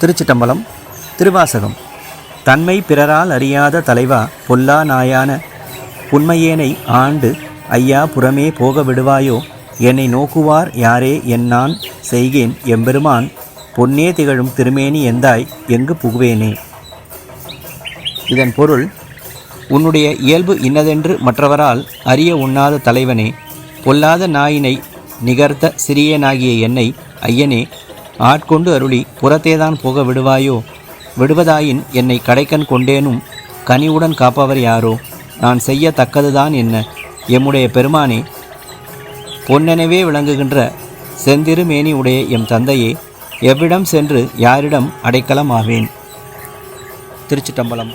திருச்சிட்டம்பலம் திருவாசகம். தன்மை பிறரால் அறியாத தலைவா பொல்லா நாயான உண்மையேனை ஆண்டு ஐயா புறமே போக விடுவாயோ? என்னை நோக்குவார் யாரே என் நான் செய்கேன் எம்பெருமான் பொன்னே திகழும் திருமேனி எந்தாய் எங்கு புகுவேனே? இதன் பொருள் உன்னுடைய இயல்பு இன்னதென்று மற்றவரால் அறிய உண்ணாத தலைவனே பொல்லாத நாயினை நிகர்த்த சிறியனாகிய என்னை ஐயனே ஆட்கொண்டு அருளி புறத்தேதான் போக விடுவாயோ? விடுவதாயின் என்னை கடைக்கண் கொண்டேனும் கனிவுடன் காப்பவர் யாரோ? நான் செய்யத்தக்கதுதான் என்ன? எம்முடைய பெருமானே பொன்னெனவே விளங்குகின்ற செந்திருமேனி உடைய எம் தந்தையே எவ்விடம் சென்று யாரிடம் அடைக்கலம் ஆவேன்? திருச்சிட்டம்பலம்.